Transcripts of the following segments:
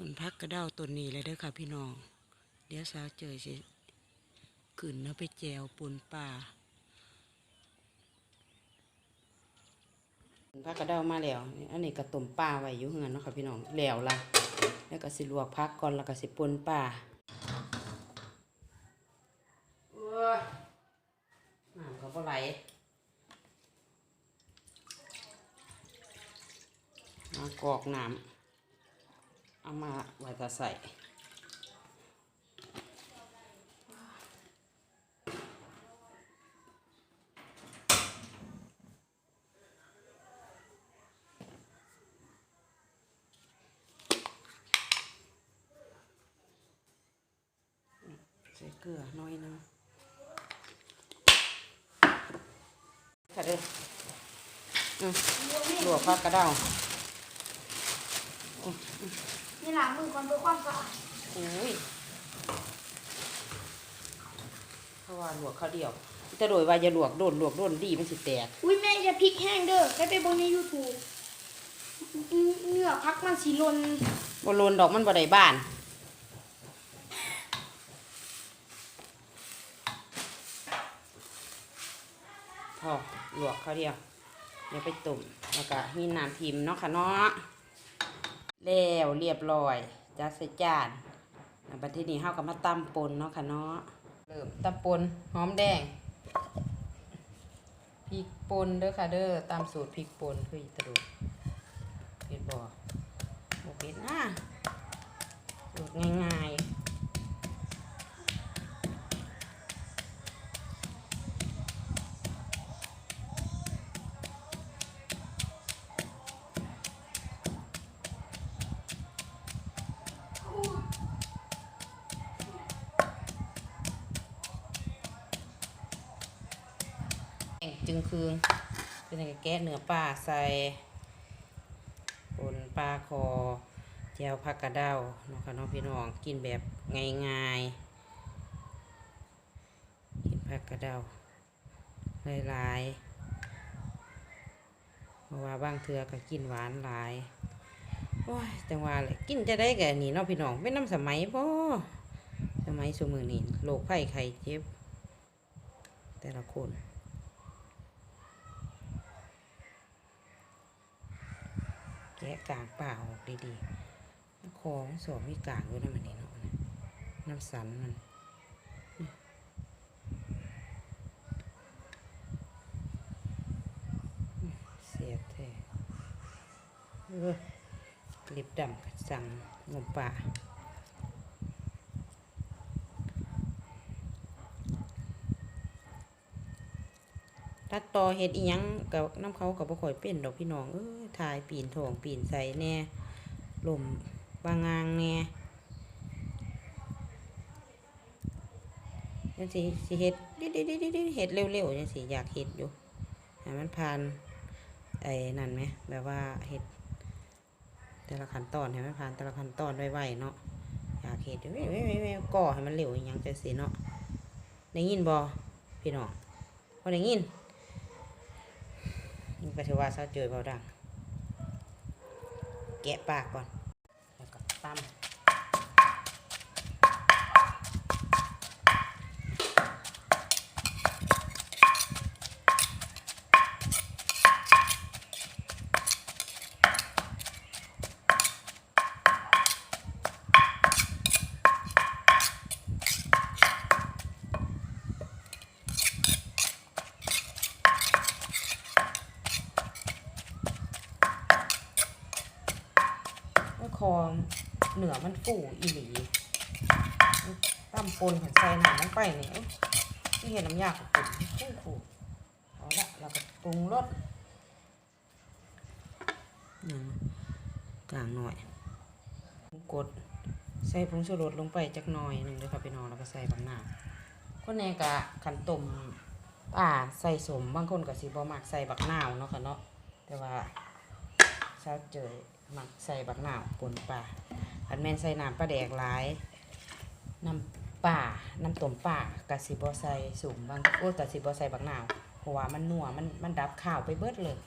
ต้นพักกระเด้าต้นนี้เลยเด้อค่ะ พี่น้อง เดี๋ยวสาวเจยสิขึ้นเนาะไปแจวปนป่าพักกระเด้ามาแล้ว อันนี้ก็ต้มป่าไว้อยู่เฮือนเนาะค่ะพี่น้องแล้วละแล้วก็สิลวกพักก่อนแล้วก็สิปนป่าโอ้ยน้ำก็บ่ไหลมากรอกน้ำ เอามาไว้จะใส่ใส่เกลือหน้อยหนึงค่ะเด้ออืมลวกผักกระเด้า นี่ล้างมือก่อนเพื่อความสะอาดโอ้ยเพราะว่าลวกข้าวเดียวจะโดยว่าจะลวกโดนลวกโดนดีมันสิแตก อุ้ยแม่จะพริกแห้งเด้อได้ไปเบนในยูทูบเนื้อพักมันสีลนบ่โลนดอกมันบ่ได้บ้านพอลวกข้าวเดียวเดี๋ยวไปตุ่มแล้วก็มีน้ำพิมพ์เนาะค่ะเนาะ แล้วเรียบร้อยจัดใส่จานบัดทีนี้เฮาก็มาตำปนเนาะค่ะเนาะเริ่มตำปนหอมแดงพริกป่นเด้อค่ะเด้อตามสูตรพริกป่นคืออิตะลุเผ็ดบ่บ่เผ็ดนะสูตรง่ายๆ งคืงเป็นไงแกะเนื้อปลาใส่ปนปลาคอแจวผักกระเด้าเนาะค่ะน้องพี่น้องกินแบบง่ายๆกินผักกระเด้าหลายๆเพราะว่าบางเทือก็กินหวานหลายโอ้ยจังว่าเลยกินจะได้แก่นี่เนาะพี่น้องเป็นน้ำสมัยบ่สมัยสมือนี่โรคไข้ไข้เจ็บ แต่ละคน แกะกลางป่าออกดีๆของสวมมีกลางด้วยนะมันนี่เนาะน้ำสันมันเสียแท้เออกลิบดำกับสั่งงมป่า ตัดต่อเฮ็ดอีหยังกับน้ำเขากับบ่ค่อยเป็นดอกพี่น้องเอ้ยถ่ายปีนทองปีนใส่แน่ลมบางงางแน่จังสิสิเฮ็ดดิดิดิดิดิเฮ็ดเร็วๆจังสิอยากเฮ็ดอยู่ให้มันผ่านไอ้นั่นไหมแบบว่าเฮ็ดแต่ละขั้นตอนให้มันผ่านแต่ละขั้นตอนไวๆเนาะอยากเฮ็ดอยู่เว้ยๆๆๆก่อให้มันเร็วอีหยังจังสิเนาะได้ยินบ่พี่น้องบ่ได้ยิน นี่ก็ถือว่าเศร้าเจอเบาดัง แกะปากก่อน แล้วก็ตั้มแล้วคอ เหนือมันฟูอีหลีตั้มปนผันใส่หนังลงไปเนี่ยที่เห็นน้ำยาของผมฟูฟูเอาละเราก็ปรุงรสหนึ่งกลางหน่อยกดใส่ผงชูรสลงไปจักหน่อยหนึ่งเด้วยค่ะพี่น้องแล้วก็ใส่บางหน้าคนแน่กะขันต้มป่าใส่สมบางคนก็สิบ่มักใส่บักนาวเนาะค่ะเนาะแต่ว่าชาวเจยมักใส่บักนาวปนป่า อันแม่นใส่น้ำปลาแดกหลายน้ำป่าน้ำต้มป่ากะสิบอใส่สูงบางโอ้กะสิบอใส่บางหนาวเพราะว่ามันนัวมันมันดับข้าวไปเบิดเลย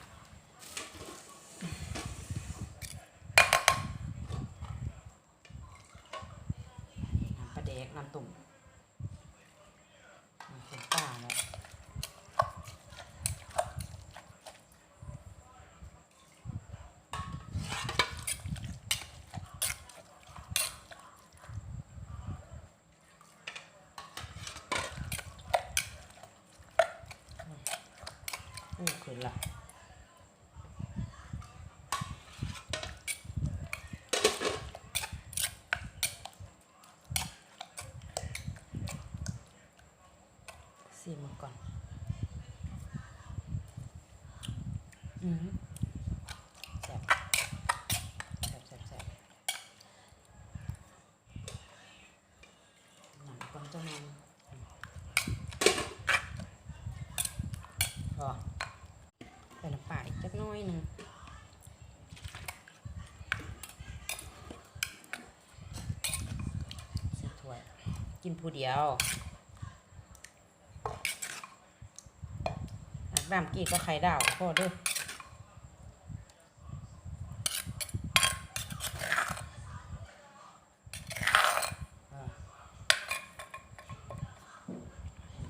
ขึ้นละซีมาก่อน อืม แซ่บแซ่บแซ่บแซ่บหนังก่อนเจ้าแมนพอใส่น้ำปลาอีกจักน้อยหนึ่งใส่ถ้วย กินผู้เดียวน้ำกี่ก็ไข่ดาวพอเด้อ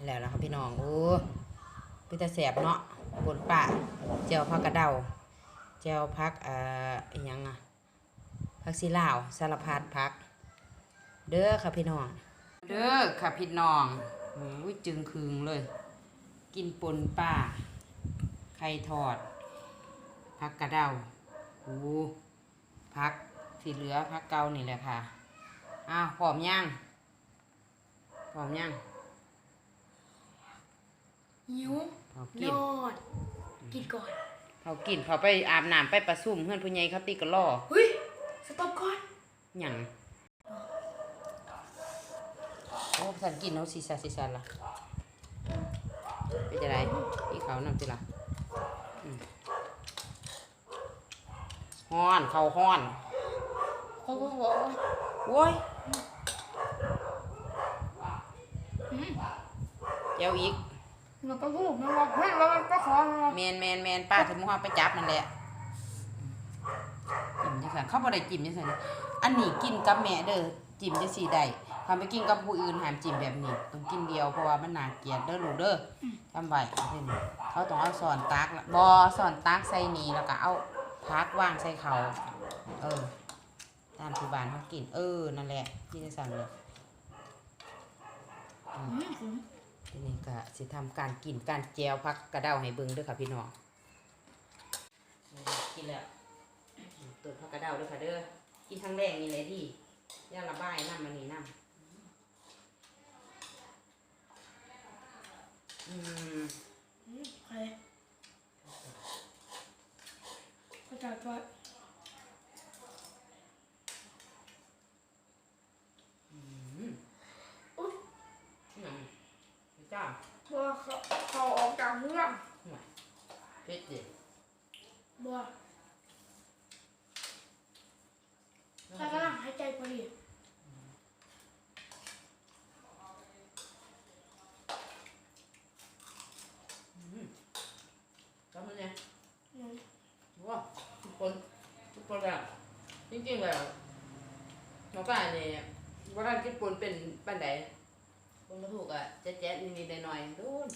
แล้วนะครับพี่น้อง โอ้ เป็นตาแสบเนาะบนป่าเจียวผักกระเดาเจียวผักเอ่อยังอะผักซีลาวสารพัดผัก เด้อค่ะพี่น้อง เด้อค่ะพี่น้องโอ้ยจึงคืงเลย กินปนป่าไข่ทอดผักกระเดาโอ้ผักที่เหลือผักเกานี่แหละค่ะอ้าวพร้อมยังพร้อมยัง หิวเขานกินอนกินก่อนเขากินเขาไปอาบน้ำไปประซุ่มเพื่อนผู้ใหญ่เขาตีกระล่อเฮ้ยสต็อปก่อนหยังโอ้สันกินเอาสีสันสีสันละเป็นจะไรพี่เขานำสิละอืมฮ้อนเขาฮ้อนเขาบอกว่าโว้ยอืมเจ้าอีก มันก็พูดมันบอกเฮ้ยแล้วมันก็ขอมาแมนแมนแมนป้าถึงมุฮาไปจับนั่นแหละจิ้มจังสันเขาบ่ได้จิ้มจังสันอันนี้กินกับแม่เด้อจิ้มจังสีได้ทำไปกินกับผู้อื่นหามจิ้มแบบนี้ต้องกินเดียวเพราะว่ามันหนาเกลียดเด้อลูกเด้อจำไว้เขาต้องเอาสอนตักบ่สอนตักใส่นีแล้วก็เอาพักวางใส่เขาเออ ตามที่บ้านเขากินเออนั่นแหละที่จะสั่งเลยอืม ทีนี้ก็สิทำการกินการแจวพักกระเดาให้เบิ่งด้วยค่ะพี่น้องกินแล้วตัวพักกระเดาด้วยค่ะเด้อกินทั้งแรกนี่เลยดิย่าระบายน้ำมันนี่น้ำอืมอืมใครก็จะก็ อืมหนัง จ้าบัวเขาเขาออกจากเมืองเผ็ดดิบัวใครกำลังหายใจพอดีก็มันเนี่ยอืมว้าทุกคนทุกคนแบบจริงๆแบบน้องกายเนี่ยว่าการกินปนเป็นปันได คนมาถูกอะแจ๊ดๆนิดๆหน่อยๆดูน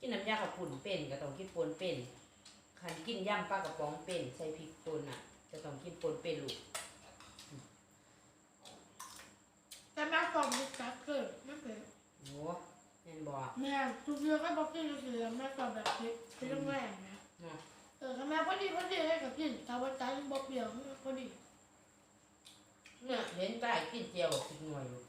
กินน้ำยาขับปุ่นเป็นก็ต้องกินปนเป็นคันกินย่ำปลากระป๋องเป็นใส่พริกป่นอะ จะต้องกินปนเป็นลูกแต่แม่สอนลูกจักเกิดไม่เป็นโอ้แม่นบอกแม่ทุกเรื่องก็บอกกินเฉยๆแม่สอนแบบเพชรเพชรแม่นะเนาะเออทำไมพอดีพอดีให้กับกินถ้าวันจันทร์บอกเปลี่ยวพอดีเนี่ยเห็นได้กินเจียวกับพริกหน่วยอยู่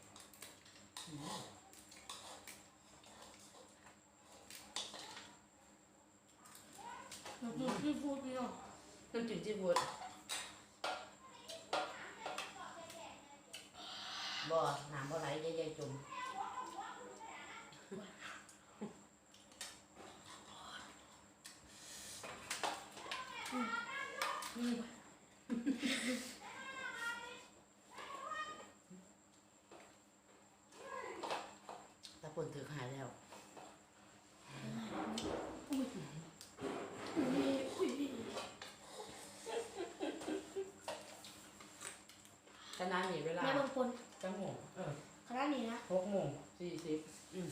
อืมเราดูที่พูดนี่เนาะน้ำจิ้มซีฟู้ดบ่น้ำบ่ไหลใหญ่ๆจุ่มอืมตะปนถือหายแล้ว อุ้ยอุ้ยอุ้ย ขนาดนี้เวลา แม่บางคน จังโมงเออ ขนาดนี้นะ หกโมงสี่สิบอืม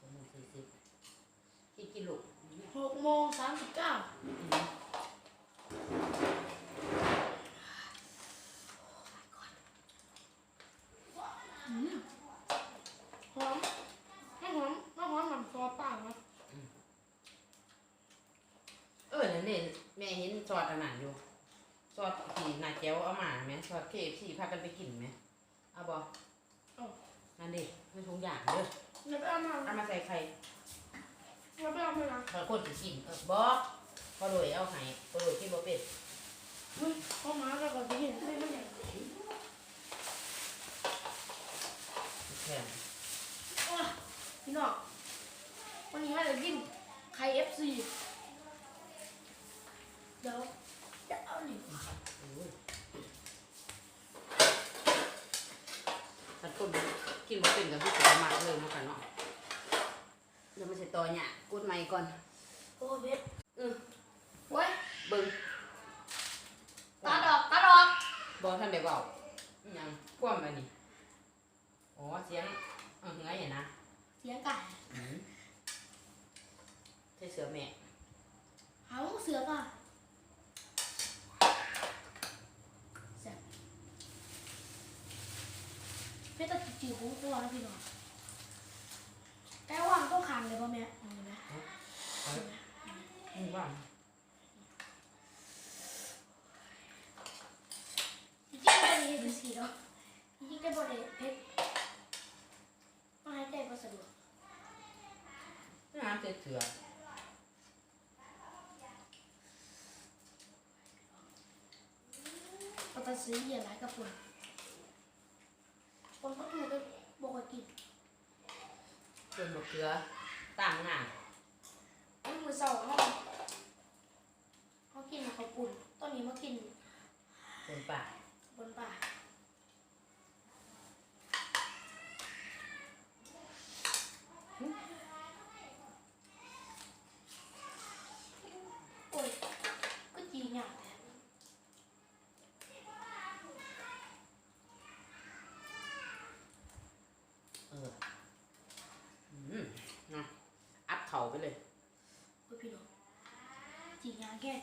หกโมงสี่สิบกี่กิโล หกโมงสามสิบเก้า อืม หอมไม่หอมไม่หอมหนังซอป่า เห็น ซอสอันนั้นอยู่ซอสที่นาแก้วเอามาไหมซอสเคฟซีพากันไปกินไหมเอาบอเอานั่นดิมันทุกอย่างเด้อเราไปเอามาเอามาใส่ไข่เราไปเอามานะบางคนสิกินเออบ่พอโดยเอาให้พอโดยกินบ่เป็ดเฮ้ยเข้ามาแล้วก็จะเห็นไม่ไม่ใหญ่แข็งว้าพี่น้องวันนี้ให้เรากินไข่เอฟซี เดี๋ยวจะเอาหนิโอ้ยถ้าคนกินบ่เป็นก็คือสิมากเลยเหมือนกันเนาะเดี๋ยวมันสิต่อเนี่ยกดไมค์ก่อนโอ้เบ็ดอือเว้ยเบิ่งตาดอกตาดอกบ่ทันได้เว้าอิหยังความอันนี้อ๋อเสียงเออไงเนี่ยนะเสียงไก่อืมใช่เสือแม่ หาลูกเสือป่ะแซ่บเพชรตะจีบของครัวนะพี่น้องแก้ว่างต้องขังเลยป่ะแม่เอาเลยไหม อืมว่า จริงๆไม่ได้เห็นสีหรอกจริงๆได้บริเพชรมาให้ใจก็สะดวก น้ำเสือเสือปกติซื้อเหี้ยอะไรกับปุ่นคนก็ถูกไปบอกว่ากินเพิ่นบ่เกลือต่างงานไอ้มือเสาเขาเขากินข้าวปุ่นตอนนี้มากิน คนป่า บนป่าโอ้ยก็จีเนี่ย เอออืมนะอัดเข่าไปเลย โอ้ยพี่น้องจีเนี่ยแค่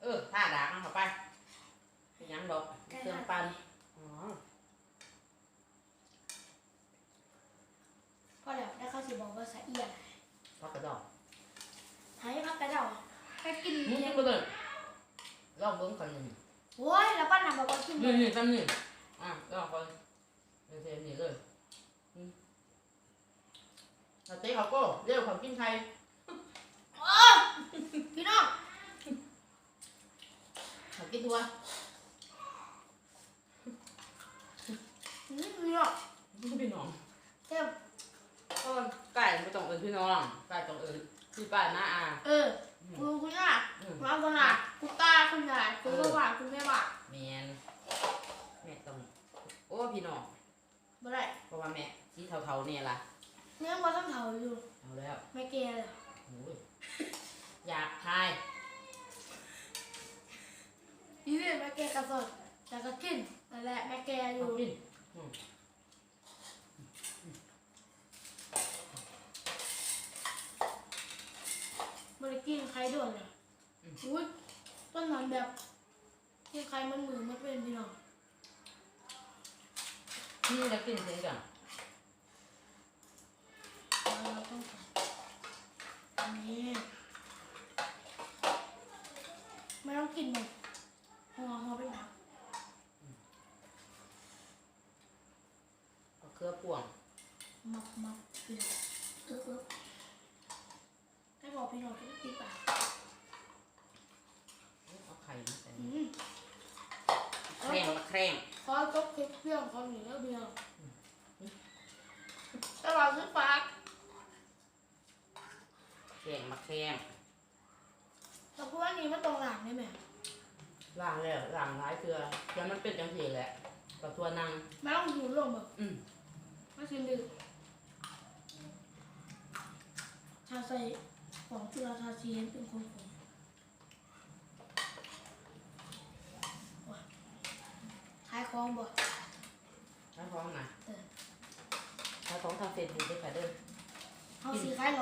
เออท่าดากนะเข้าไปเป็นหยังดอกเครื่องปั่นอ๋อ พอแล้วได้เข้าสิ บอกว่าสะเอียดพักกระดอกหายพักกระเดาไปกินมึงเลี้ยกิงนไปเลยลองเบิ้งก่อนหนึ่งโอ้ยแล้วป้าหนังบอกว่ากินนี่นี่จำนี่อะลองก่อนเดี๋ยวเทนี่เลยอืมเอาเต้เขาก็เร็วเขากินไทยโอ้ยพี่น้องเขากินทัวอืมพี่น้องพี่น้องเต็ม เออไก่ไม่ต้องเอิญพี่น้องไก่ต้องเอิญพี่ป้าน้าอาเออคุณลุงคุณย่าอืมน้องคุณอาคุณตาคุณยายคุณพ่อบ้านคุณแม่บ้านแมนแม่ต้องโอ้พี่น้องบ่ได้เพราะว่าแม่สีเทาๆเนี่ยล่ะเนื้อมาต้องเถาอยู่เอาแล้วไม่แก่เลยโอ้ยอยากทายพี่เรียนแม่แก่กระสดแต่ก็กินนั่นแหละแม่แก่อเอายู่กิน บ่ได้กินใค รด่วนเลยอุ้ยต้นนั้นแบบกินใครมันมือมันเป็นพี่น้องนี่แล้วกินเช่นกันเราต้องใส่อันนี้ไม่ต้องกินหมดหัวหัวเป็นผักเอาเครือป่วงมักมักพี่น้องเออเออให้บอกพี่น้องที่ติดปาก เอาไข่มาใส่ อืม แครงละแครง ขอจบ คลิปเรื่องของหนูแล้วเดียวตลอดซื้อปากแครงมาแครงแต่พวกอันนี้มันตรงหลังได้ไหมล้างแล้วล้างหลายเกลือเดี๋ยวมันเป็นจังสีแหละกับตัวนางไม่ต้องอยู่ลงแบบอืมไม่ชินดื้อชาใส่ของจุฬาชาชีเห็นเป็นคนผม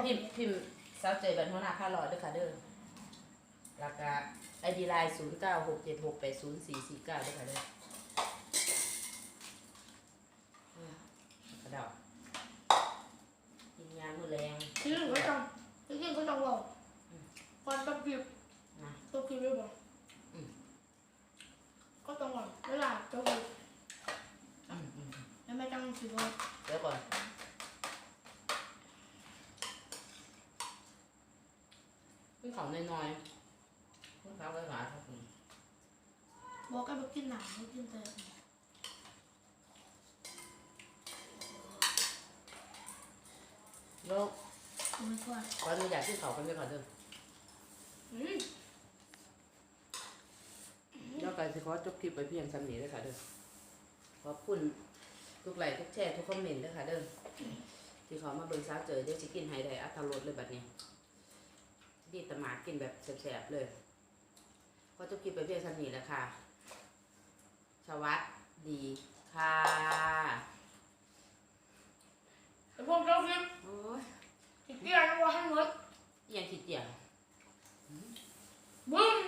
พิมพิมพ์าวเจยบันหัวหน้าผ้าลอยด้วยค่ะเด้อแล้วก็ไอดีไลน์ศูนย์เก้าหกเจ็ดหกแปดศูนย์สี่สี่เก้าด้วยค่ะเด้อแกระดอกกินยามือแรงที่นี่ก็ต้องที่นี่ก็ต้องบอกก่อนต้องพิมพ์นะต้องพิมพ์ด้วยบ่ก็ต้องบอกเวลาต้องพิมพ์แล้วไม่ต้องพิมพ์ เขาน้อยๆคุณครับหลายๆครับผมบอกกันบอกกินหนังไม่กินแต่แล้วไม่ค่อยขออนุญาตที่เขากันไปก่อนเด้ออืมแล้วก็สิขอจบคลิปไปเพียงสำนี้เลยค่ะเด้อขอบคุณทุกไลค์ทุกแชร์ทุกคอมเมนต์ด้วยค่ะเด้อที่เขามาเบิ่งซาวเจอเดี๋ยวสิกินให้ได้อัตรสเลยบัดนี้ ดีตะหมากินแบบแสบๆเลย ก็จะกินไปเพียงสนีแหละค่ะ สวัสดีค่ะแต่พวกเจ้าคิดโอ้ยคิดเตี้ยนว่าให้หมดเอียงคิดเตี้ยบึ้ม